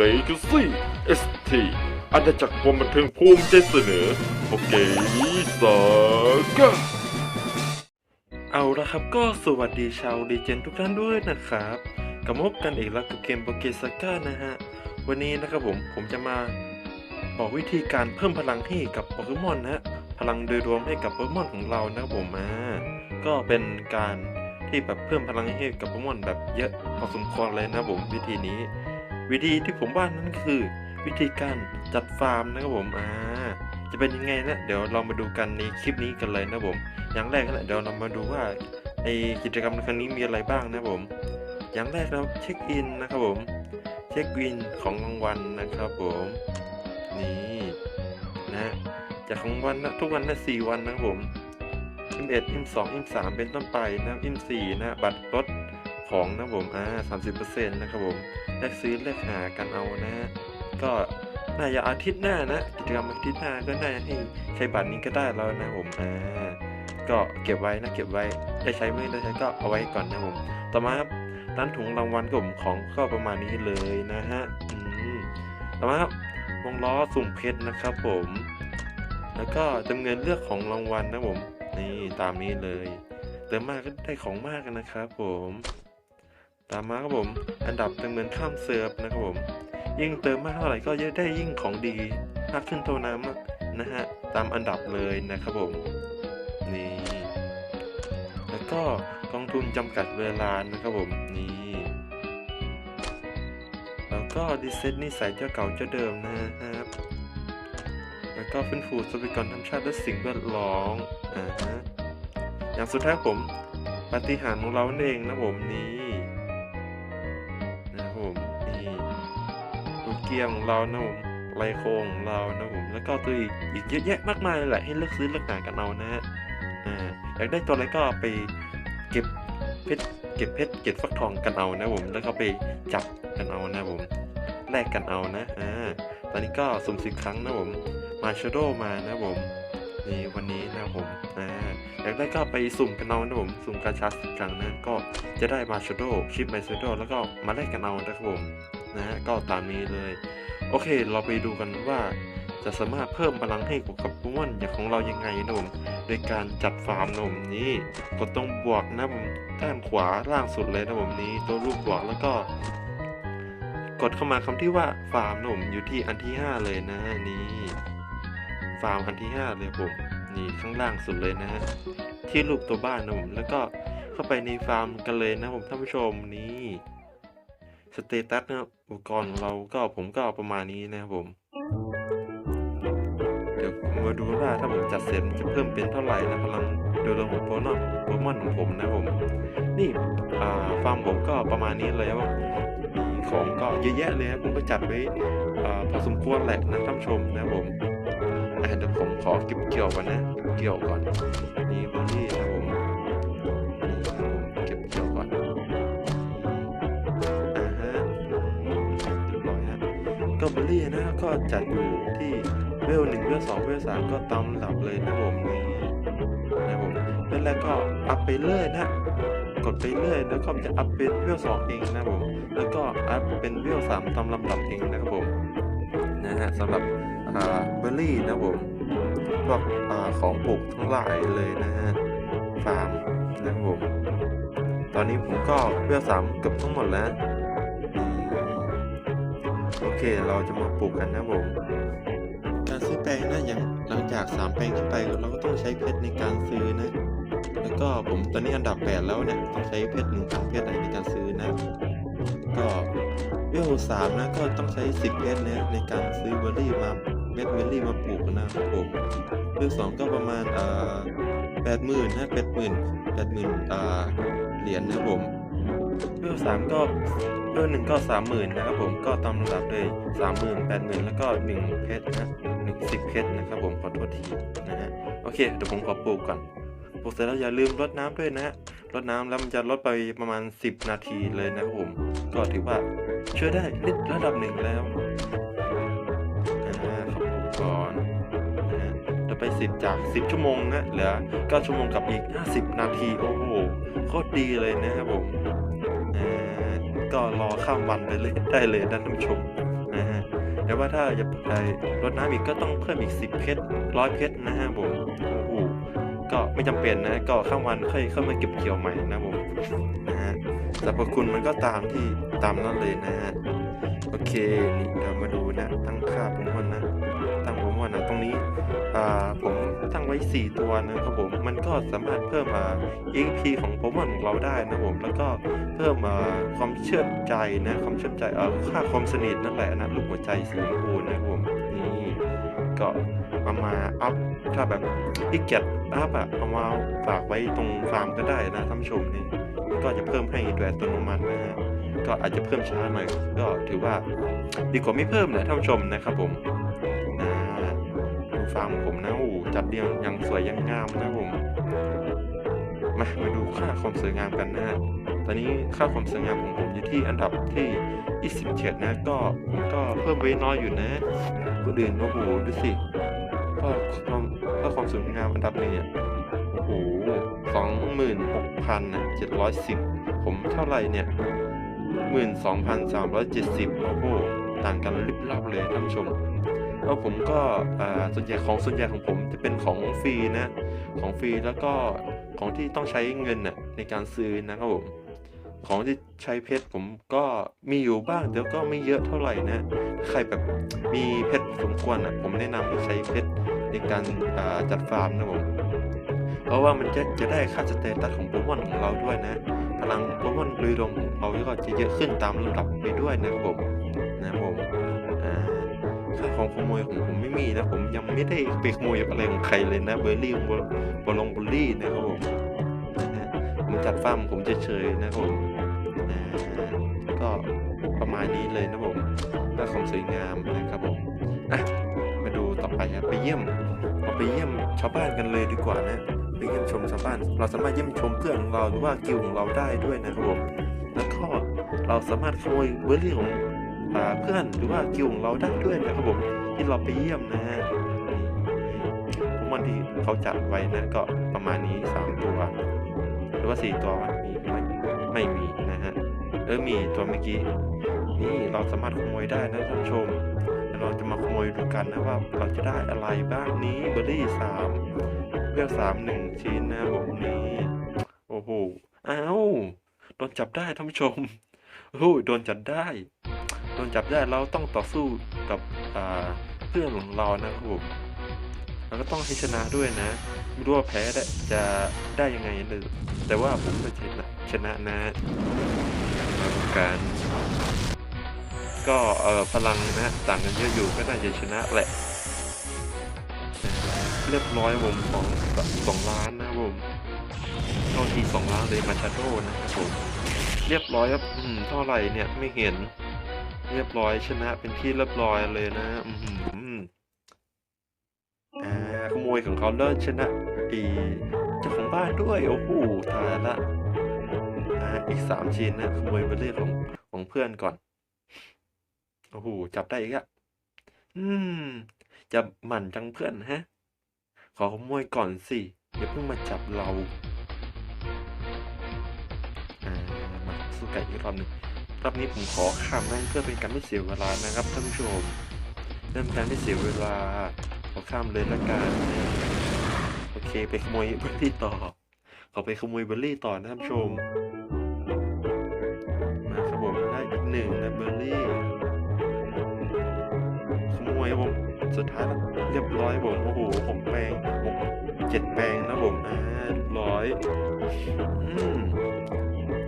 Legacy ST อาณาจักรความบันเทิงภูมิใจเสนอโอเคสากะเอาละครับก็สวัสดีชาวดีเจนทุกท่านด้วยนะครับกลับมาพบกันอีกแล้วกับเกมโปเกสก้านะฮะ วันนี้นะครับผมผมจะมาบอกวิธีการเพิ่มพลังให้กับโปเกมอนนะฮะ พลังโดยรวมให้กับโปเกมอนของเรานะครับผมอ่าก็เป็นการที่แบบเพิ่มพลังให้กับโปเกมอนแบบเยอะพอสมควรเลยนะครับผมวิธีนี้ วิธีที่ผมว่านั่นคือ วิธีการจัดฟาร์มนะครับผมอ่าจะเป็นยังไงนะเดี๋ยวเรามาดูกันในคลิปนี้กันเลยนะผม อย่างแรกนะเดี๋ยวเรามาดูว่าในกิจกรรมครั้งนี้มีอะไรบ้างนะผม อย่างแรกเราเช็คอินนะครับผม เช็คอินของรางวัลนะครับผม นี่นะจากของวันนะทุกวันนะสี่วันนะครับผมอิมเอ็ดอิมสองอิมสามเป็นต้นไปนะอิมสี่นะบัตรลดของนะครับผมอ่าสามสิบเปอร์เซ็นต์นะครับผม แลกซื้อแลกหากันเอานะก็น่าจะอาทิตย์หน้านะกิจกรรมอาทิตย์หน้าก็น่าจะให้ใช้บัตรนี้ก็ได้แล้วนะผมอ่าก็เก็บไว้นะเก็บไว้ได้ใช้ไม่ได้ใช้ก็เอาไว้ก่อนนะผมต่อมาครับด้านถุงรางวัลกลุ่มของก็ประมาณนี้เลยนะฮะอืมต่อมาครับวงล้อสุ่มเพชรนะครับผม แล้วก็จำเงินเลือกของรางวัลนะผมนี่ตามนี้เลยเติมมากก็ได้ของมากนะครับผม ตามมาครับผม อันดับเติมเงินข้ามเซิร์ฟนะครับผม ยิ่งเติมมากเท่าไหร่ก็จะได้ยิ่งของดีมากขึ้นเท่านั้นนะฮะ ตามอันดับเลยนะครับผม นี่ แล้วก็กองทุนจำกัดเวลานะครับผม นี่ แล้วก็ดีเซ็ตนิสัยเจ้าเก่าเจ้าเดิมนะครับ แล้วก็ฟื้นฟูทรัพยากรธรรมชาติและสิ่งแวดล้อม อ่าฮะ อย่างสุดท้ายผมปฏิหาริย์ของเรานั่นเองนะผมนี่ เพียงของเรานะผมไรโคงของเรานะผมแล้วก็ตัวอีกอีกเยอะแยะมากมายเลยแหละให้เลือกซื้อเลือกหากันเอานะฮะอ่าอยากได้ตัวอะไรก็ไปเก็บเพชรเก็บเพชรเก็บฟักทองกันเอานะผมแล้วก็ไปจับกันเอานะผมแลกกันเอานะอ่าตอนนี้ก็สุ่มสิบครั้งนะผมมาชโดมานะผมนี่วันนี้นะผมอ่าอยากได้ก็ไปสุ่มกันเอานะผมสุ่มกาชาสิบครั้งนะก็จะได้มาชโดชิปไมชโดแล้วก็มาแลกกันเอานะครับผม นะฮะก็ตามนี้เลย โอเค เราไปดูกันว่าจะสามารถเพิ่มพลังให้กับโปเกมอนอย่างของเรายังไงนะผมโดยการจัดฟาร์มนะผมนี่กดตรงบวกนะผมด้านขวาล่างสุดเลยนะผมนี้ตัวรูปบวกแล้วก็ กดเข้ามาคำที่ว่าฟาร์มนะผมอยู่ที่อันที่ห้าเลยนะนี่ฟาร์มอันที่ 5 เลยผมนี่ข้างล่างสุดเลยนะฮะที่รูปตัวบ้านนะผมแล้วก็เข้าไปในฟาร์มกันเลยนะผมท่านผู้ชมนี่ สเตตัสนะครับอุปกรณ์ของเราก็ผมก็ประมาณนี้นะครับผม เดี๋ยวมาดูว่าถ้าผมจัดเสร็จมันจะเพิ่มเป็นเท่าไหร่นะพลังโดยรวมของโปรนอนโปรมอนของผมนะผม นี่อ่าฟาร์มผมก็ประมาณนี้เลยครับมีของก็เยอะแยะเลยครับผมก็จัดไว้อ่าพอสมควรแหละนะท่านผู้ชมนะครับผมอะเดี๋ยวผมขอเก็บเกี่ยวก่อนนะเก็บเกี่ยวก่อนนี่เบอร์รี่นะผม เบอรี่นะก็จัดอยู่ที่เวลหนึ่งเวลสองเวลสามก็ตามลำดับเลยนะผมนี่นะผมเวลแรกก็อัพไปเรื่อยนะกดไปเรื่อยแล้วก็จะอัพเป็นเวลสองเองนะผมแล้วก็อัพเป็นเวลสามตามลำดับเองนะครับผมนะฮะสำหรับเบอรี่นะผมพวกอของปลูกทั้งหลายเลยนะฮะฟาร์มนะครับผมตอนนี้ผมก็เวลสามเกือบทั้งหมดแล้ว โอเค เราจะมาปลูกกันนะผมการซื้อแปลงนะอย่างหลังจากสามแปลงขึ้นไปเราก็ต้องใช้เพชรในการซื้อนะ แล้วก็ผมตอนนี้อันดับแปดแล้วเนี่ยต้องใช้เพชรหนึ่งพันเพชรในการซื้อนะ ก็เวลสามนะก็ต้องใช้สิบเพชรนะในการซื้อเบอร์รี่มาเม็ดเบอร์รี่มาปลูกนะครับผมเวลสองก็ประมาณอ่าแปดหมื่นนะแปดหมื่นแปดหมื่นอ่าเหรียญนะผม เวลสามก็เวลหนึ่งก็สามหมื่นนะครับผมก็ตามลำดับเลยสามหมื่นแปดหมื่นแล้วก็หนึ่งเพชรนะหนึ่งสิบเพชรนะครับผมขอโทษทีนะฮะโอเคเดี๋ยวผมขอปลูกก่อนปลูกเสร็จแล้วอย่าลืมรดน้ำด้วยนะฮะรดน้ำแล้วมันจะลดไปประมาณ 10 นาทีเลยนะครับผมก็ถือว่าช่วยได้นิดระดับหนึ่งแล้วอ่าขอบคุณก่อนนะฮะไปสิบจาก 10 ชั่วโมงนะเหลือ9ชั่วโมงกับอีก 50 นาที โอ้โหโคตรดีเลยนะครับผม ก็รอข้ามวันไปเลยได้เลยนะท่านผู้ชมแต่ว่าถ้าจะไปรดน้ำอีกก็ต้องเพิ่มอีก 10 เพชรร้อยเพชรนะฮะผมโอ้โหก็ไม่จำเป็นนะ ก็ข้ามวันค่อยเข้ามาเก็บเกี่ยวใหม่นะผมนะฮะสรรพคุณมันก็ตามที่ตามนั้นเลยนะฮะโอเคนี่เรามาดูนะ ตั้งค่าโปเกมอนนะตั้งโปเกมอนนะตรงนี้อ่าผม ไว้ 4 ตัวนะครับผม มันก็สามารถเพิ่มอ่า EXP ของโปเกมอนของเราได้นะผม แล้วก็เพิ่มอ่าความเชื่อใจนะความเชื่อใจเอ่อค่าความสนิทนั่นแหละนะลูกหัวใจสีชมพูนะครับผมนี่ก็เอามาอัพถ้าแบบที่เกียจอัพอะเอามาฝากไว้ตรงฟาร์มก็ได้นะท่านผู้ชมนี่ก็จะเพิ่มให้โดยอัตโนมัตินะฮะก็อาจจะเพิ่มช้าหน่อยก็ถือว่าดีกว่าไม่เพิ่มนะท่านผู้ชมนะครับผม ฟาร์มของผมนะโอ้โหจัดเรียงยังสวยยังงามนะผมมามาดูค่าความสวยงามกันนะฮะตอนนี้ค่าความสวยงามของผมอยู่ที่อันดับที่ 27 นะ ก็ผมก็เพิ่มไว้น้อยอยู่นะคนอื่นโอ้โหดูสิก็ความก็ความสวยงามอันดับหนึ่งเนี่ยโอ้โหสองหมื่นหกพันเจ็ดร้อยสิบผมเท่าไหร่เนี่ยหมื่นสองพันสามร้อยเจ็ดสิบโอ้โหต่างกันลิบลับเลยท่านผู้ชม แล้วผมก็ส่วนใหญ่ของส่วนใหญ่ของผมจะเป็นของฟรีนะของฟรีแล้วก็ของที่ต้องใช้เงินนะในการซื้อนะครับผมของที่ใช้เพชรผมก็มีอยู่บ้างแต่ก็ไม่เยอะเท่าไหร่นะใครแบบมีเพชรสมควรอะผมแนะนำให้ใช้เพชรในการจัดฟาร์มนะผมเพราะว่ามันจะจะได้ค่าสเตตัสของโปเกมอนของเราด้วยนะ พลังโปเกมอนโดยรวมของเราก็จะเยอะขึ้นตามลำดับไปด้วยนะครับผมนะผม ของขโมยของผมไม่มีนะ ผมยังไม่ได้ไปขโมยอะไรของใครเลยนะเบอร์รี่บอลงบุลลี่นะครับผมผมจัดฟาร์มผมเฉยๆนะครับผมก็ประมาณนี้เลยนะผมค่าความสวยงามนะครับผมอะมาดูต่อไปครับไปเยี่ยมเราไปเยี่ยมชาวบ้านกันเลยดีกว่านะไปเยี่ยมชมชาวบ้าน เราสามารถเยี่ยมชมเพื่อนของเราหรือว่ากิลของเราได้ด้วยนะครับผมแล้วก็เราสามารถขโมยเบอร์รี่ของ เพื่อนหรือว่ากิวของเราได้ด้วยนะครับผมที่เราไปเยี่ยมนะฮะพวกมันที่เขาจัดไว้นะก็ประมาณนี้สามตัว หรือว่าสี่ตัววะมีไหมไม่มีนะฮะเออมีตัวเมื่อกี้นี่เราสามารถขโมยได้นะท่านชมเราจะมาขโมยดูกันนะว่าเราจะได้อะไรบ้างนี้เบอร์รี่สามเลือกสามหนึ่งชิ้นนะครับผมนี่โอ้โหอ้าวโดนจับได้ท่านผู้ชมโอ้โหโดนจับได้ โดนจับได้เราต้องต่อสู้กับเพื่อนของเรานะครับผมเราก็ต้องให้ชนะด้วยนะ ไม่รู้ว่าแพ้ได้จะได้ยังไงเลยแต่ว่าผมก็ชนะชนะนะมาดูกันก็เออพลังนะต่างกันเยอะอยู่ก็น่าจะชนะแหละ เรียบร้อยผมของสองล้านนะครับผมเข้าทีสองล้านเลยมาชาโดนะครับผมเรียบร้อยครับอืมเท่าไหร่เนี่ยไม่เห็น เรียบร้อยชนะเป็นที่เรียบร้อยเลยนะอือหืออ่าขโมยของเขาเลิศชนะอีเจ้าของบ้านด้วยโอ้โหตายละอ่าอีกสามชิ้นนะขโมยไปเรื่อยของของเพื่อนก่อนโอ้โหจับได้อีกอะอืม จะหมั่นจังเพื่อนฮะ ขอขโมยก่อนสิอย่าเพิ่งมาจับเราอ่ามาสู้ไก่อีกรอบหนึ่ง รอบนี้ผมขอข้ามแม่งเพื่อเป็นการไม่เสียเวลานะครับท่านผู้ชม เริ่มการไม่เสียเวลาขอข้ามเลยละกันโอเคไปขโมยเบอร์รี่ต่อขอไปขโมยเบอร์รี่ต่อนะท่านผู้ชมมาครับผมได้อีกหนึ่งนะเบอร์รี่ขโมยผมสุดท้ายเรียบร้อยผมโอ้โหผมแปลงผมเจ็ดแปลงนะผมอ่าเรียบร้อยอืม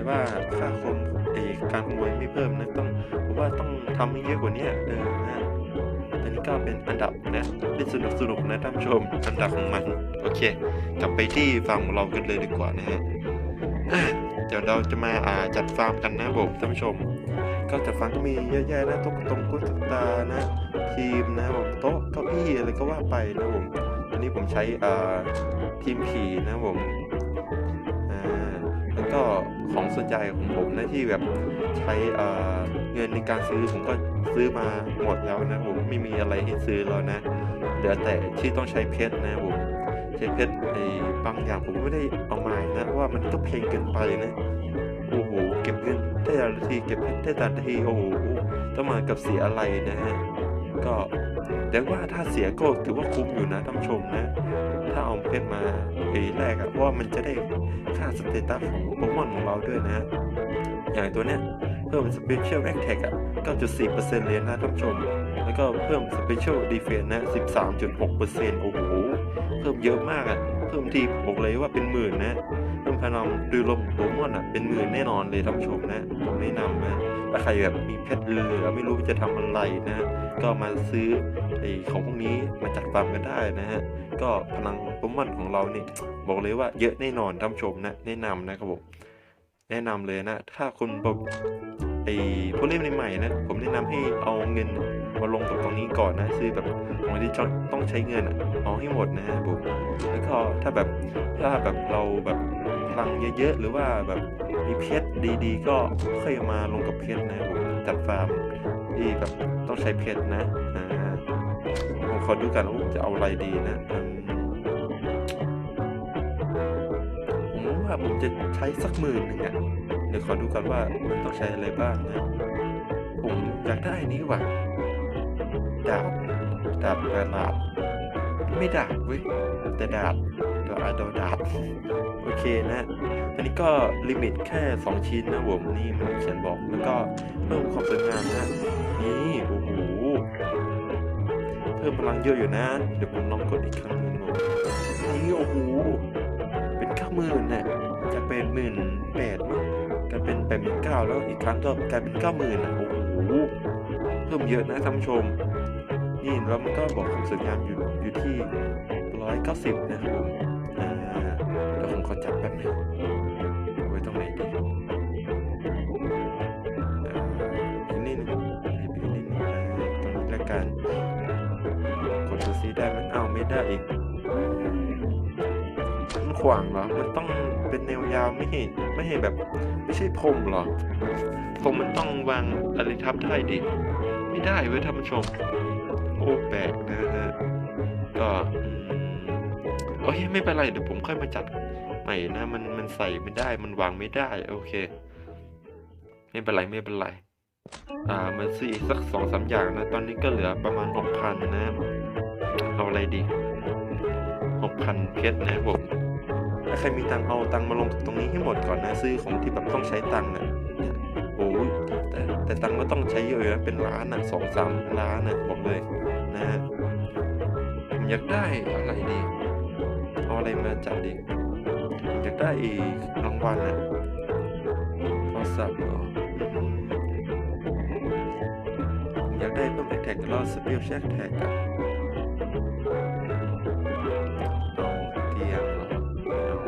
แต่ว่าค่าคมเอกการขโมยไม่เพิ่มนะต้องผมว่าต้องทำให้เยอะกว่านี้เออนะตอนนี้ก็เป็นอันดับนะเล่นสนุกสนุกนะท่านผู้ชมอันดับของมันโอเค กลับไปที่ฟาร์มของเรากันเลยดีกว่านะฮะเดี๋ยวเราจะมาอ่าจัดฟาร์มกันนะผมท่านผู้ชม ก็จัดฟาร์มก็มีเยอะแยะนะโต๊ะตรงกุ้ยตุ๊กตานะทีมนะผมโต๊ะเก้าอี้อะไรก็ว่าไปนะผมอันนี้ผมใช้อ่าทีมผีนะผม ก็ของส่วนใหญ่ของผมนะที่แบบใช้เงินในการซื้อผมก็ซื้อมาหมดแล้วนะผมไม่มีอะไรให้ซื้อแล้วนะเหลือแต่ที่ต้องใช้เพชรนะผมใช้เพชรไอ้บางอย่างผมไม่ได้เอามานะเพราะว่ามันก็เพลงเกินไปนะโอ้โหเก็บเงินได้แต่ละทีเก็บเพชรได้แต่ละทีโอ้โหต้องมากับเสียอะไรนะฮะ ก็เรียกว่าถ้าเสียก็ถือว่าคุ้มอยู่นะท่านผู้ชมนะ ถ้าเอาเพชรมาเอแรกอะเพราะว่ามันจะได้ค่าสเตตัสของโปเกมอนของเราด้วยนะ อย่างตัวเนี้ยเพิ่ม Special Attack อะ9.4%เลยนะท่านผู้ชม แล้วก็เพิ่ม Special Defense นะ13.6%โอ้โห เพิ่มเยอะมากอะเพิ่มทีบอกเลยว่าเป็นหมื่นนะ เพิ่มพลังดูลมโปเกมอนอะเป็นหมื่นแน่นอนเลยท่านผู้ชมนะผมแนะนำนะ ถ้าใครแบบมีเพชรเหลือไม่รู้จะทำอะไรนะ ก็มาซื้อไอ้ของพวกนี้มาจัดฟาร์มกันได้นะฮะ ก็พลังโปเกมอนของเราเนี่ยบอกเลยว่าเยอะแน่นอนท่านชมนะ แนะนำนะครับผมแนะนำเลยนะ ถ้าคุณแบบไอ้ผู้เล่นใหม่ๆนะ ผมแนะนำให้เอาเงิน มาลงกับตรงนี้ก่อนนะซื้อแบบของที่ต้องใช้เงินอะเอาให้หมดนะผมแล้วก็ถ้าแบบถ้าแบบเราแบบพลังเยอะๆหรือว่าแบบมีเพชรดีๆ ก็ค่อยมาลงกับเพชรนะผมจัดฟาร์มที่แบบต้องใช้เพชรนะอ่าผมขอดูกันว่าจะเอาอะไรดีนะอืมผมว่าผมจะใช้สักหมื่นหนึ่งอะเดี๋ยวขอดูกันว่ามันต้องใช้อะไรบ้างนะผมอยากได้นนี้ว่ะ ดาบดาบกระดาษไม่ดาบเว้ยแต่ดาบเดี๋ยวอาจจะดาบโอเคนะอันนี้ก็ลิมิตแค่ 2 ชิ้นนะผมนี่มันเขียนบอกแล้วก็เพิ่มความสวยงามนะนี่โอ้โหเพิ่มพลังเยอะอยู่นะ เดี๋ยวผมลองกดอีกครั้งหนึ่งผมนี่โอ้โหเป็นเก้าหมื่นน่ะจะเป็นหมื่นแปดมั้งกลายเป็นแปดหมื่นเก้าแล้วอีกครั้งก็กลายเป็นเก้าหมื่นอะโอ้โหเพิ่มเยอะนะท่านผู้ชม นี่แล้วมันก็บอกความสวยงามอยู่อยู่ที่ร้อยเก้าสิบนะครับผมอ่าเดี๋ยวผมขอจับแป๊บนึงเอาไว้ตรงไหนดีอ่าอีกนิดนึงหยิบอีกนิดนึงอ่าตรงนี้ละกันกดดูซิได้ไหมอ้าวไม่ได้อีกมันขวางเหรอ มันต้องเป็นแนวยาวไม่ให้ไม่ให้แบบ ไม่ใช่พรมหรอพรมมันต้องวางอะไรทับได้ดิ ไม่ได้เว้ยท่านผู้ชม โอ้แปลกนะฮะก็โอเคไม่เป็นไรเดี๋ยวผมค่อยมาจัดใหม่นะ มันมันใส่ไม่ได้มันวางไม่ได้ โอเค ไม่เป็นไรไม่เป็นไร อ่ามาซื้ออีกสักสองสามอย่างนะ ตอนนี้ก็เหลือประมาณหกพันนะเอาอะไรดีหกพันเพชรนะผมถ้าใครมีตังค์เอาตังค์มาลงตรงนี้ให้หมดก่อนนะ ซื้อของที่แบบต้องใช้ตังค์นะเนี่ยโอ้แต่แต่ตังค์ก็ต้องใช้เยอะนะเป็นล้านนะสองสามล้านนะบอกเลย นะฮะผมอยากได้อะไรดีเอาอะไรมาจัดดีอยากได้อีกรางวัลนะโทรศัพท์เหรออยากได้เพิ่มแท็กแล้วสเปลแช็กแท็กอะเอาเตียงเหรอไม่เอา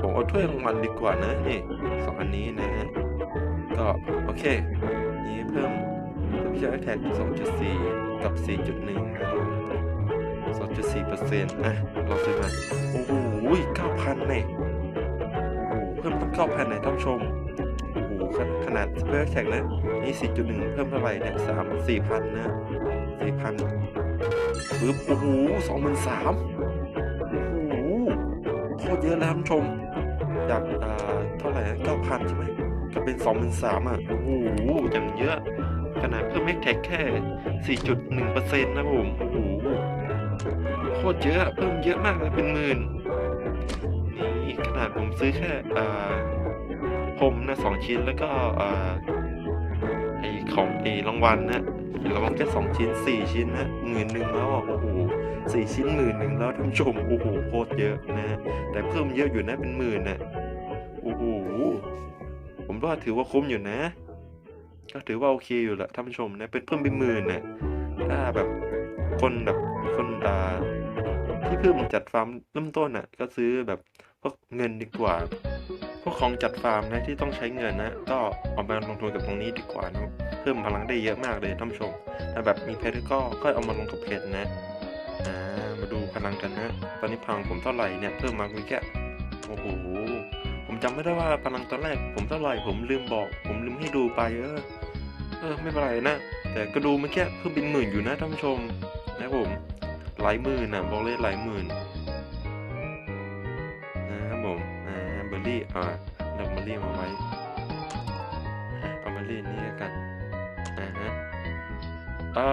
ผมเอาถ้วยรางวัลดีกว่านะนี่สองอันนี้นะฮะก็โอเค นี่เพิ่ม เพิ่มแท็ก2.4 กับ 4.1นะครับ2.4เปอร์เซ็นต์อะเราซื้อมาโอ้โห9,000เนี่ยโอ้โหเพิ่มตั้ง9,000ไหนท่านผู้ชมโอ้โหขนาดขนาดสเปรแท็กนะนี่ 4.1 เพิ่มเท่าไหร่เนี่ย3 4,000นะ4,000ปึ๊บโอ้โหสองหมื่นสามโอ้โหโคตรเยอะแล้วท่านผู้ชมจากอ่าเท่าไหร่เก้าพันใช่ไหมก็เป็นสองหมื่นสามอะโอ้โหย่างเยอะ ขนาดเพิ่มเมกแท็กแค่สี่จุดหนึ่งเนะผม โอ้โห โคตรเยอะเพิ่มเยอะมากเลยเป็นหมื่น นี่ขนาดผมซื้อแค่อ่าผมนะสองชิ้นแล้วก็อ่าไอของไอรางวัลนะรางวัลแค่สองชิ้นสี่ชิ้นนะหมื่นหนึ่งแล้วอะโอ้โหสี่ชิ้นหมื่นหนึ่งแล้วท่านผู้ชมโอ้โหโคตรเยอะนะ แต่เพิ่มเยอะอยู่นะเป็นหมื่นนะโอ้โหผมว่าถือว่าคุ้มอยู่นะ ก็ถือว่าโอเคอยู่แหละท่านผู้ชมนะเป็นเพิ่มเป็นหมื่นนะถ้าแบบคนแบบคนอ่าที่เพิ่งจัดฟาร์มเริ่มต้นอะ ก็ซื้อแบบพวกเงินดีกว่า พวกของจัดฟาร์มนะที่ต้องใช้เงินนะก็เอามาลงทุนกับตรงนี้ดีกว่านะเพิ่มพลังได้เยอะมากเลยท่านผู้ชมถ้าแบบมีเพชรก็ก็เอามาลงกับเพชรนะอ่ามาดูพลังกันนะ ตอนนี้พลังผมเท่าไหร่เนี่ยเพิ่มมาเมื่อกี้โอ้โหผมจำไม่ได้ว่าพลังตอนแรกผมเท่าไหร่ผมลืมบอก ผมลืมให้ดูไปเออ เออไม่เป็นไรนะ แต่ก็ดูเมื่อกี้เพิ่มเป็นหมื่นอยู่นะท่านผู้ชม นะครับผมหลายหมื่นนะบอกเลยหลายหมื่นนะครับผมอ่าเบอร์รี่อ่าดอกเบอร์รี่มาไว้เอามาเล่นนี่แล้วกันอ่าฮะอ่า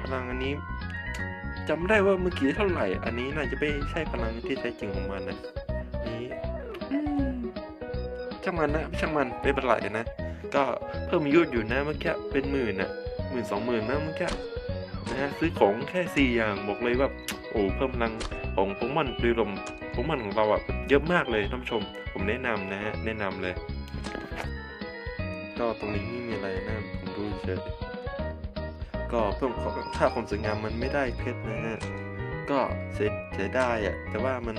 พลังอันนี้จำไม่ได้ว่าเมื่อกี้เท่าไหร่ อันนี้น่าจะไม่ใช่พลังที่แท้จริงของมันนะนี้อืมช่างมันนะช่างมันไม่เป็นไรนะ ก็เพิ่มอายุอยู่นะเมื่อกี้เป็นหมื่นนะหมื่นสองหมื่นนะเมื่อกี้นะฮะซื้อของแค่สี่อย่างบอกเลยว่าโอ้เพิ่มพลังของโปเกมอนดูลมโปเกมอนของเราอะเยอะมากเลยท่านผู้ชม ผมแนะนำนะฮะแนะนำเลย ก็ตรงนี้ไม่มีอะไรนะผมดูเฉยก็เพิ่มค่าความสวยงามมันไม่ได้เพชรนะฮะก็เสียเสียได้อะแต่ว่ามัน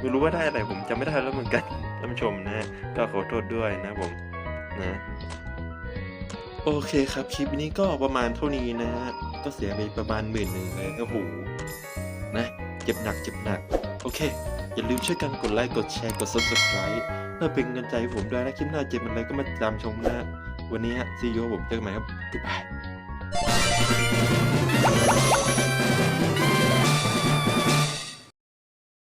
ไม่รู้ว่าได้อะไรผมจำไม่ได้แล้วเหมือนกันท่านผู้ชมนะฮะก็ขอโทษด้วยนะผม นะโอเคครับ คลิปนี้ก็ประมาณเท่านี้นะฮะก็เสียไปประมาณหมื่นหนึ่งเลยโอ้โหนะ เจ็บหนักเจ็บหนัก โอเค อย่าลืมช่วยกันกดไลค์กดแชร์กด subscribe เพื่อเป็นกำลังใจผมด้วยนะคลิปหน้าเจ็บมันอะไรก็มาตามชมนะวันนี้ฮะซีโอผมเจอกันใหม่ครับ goodbye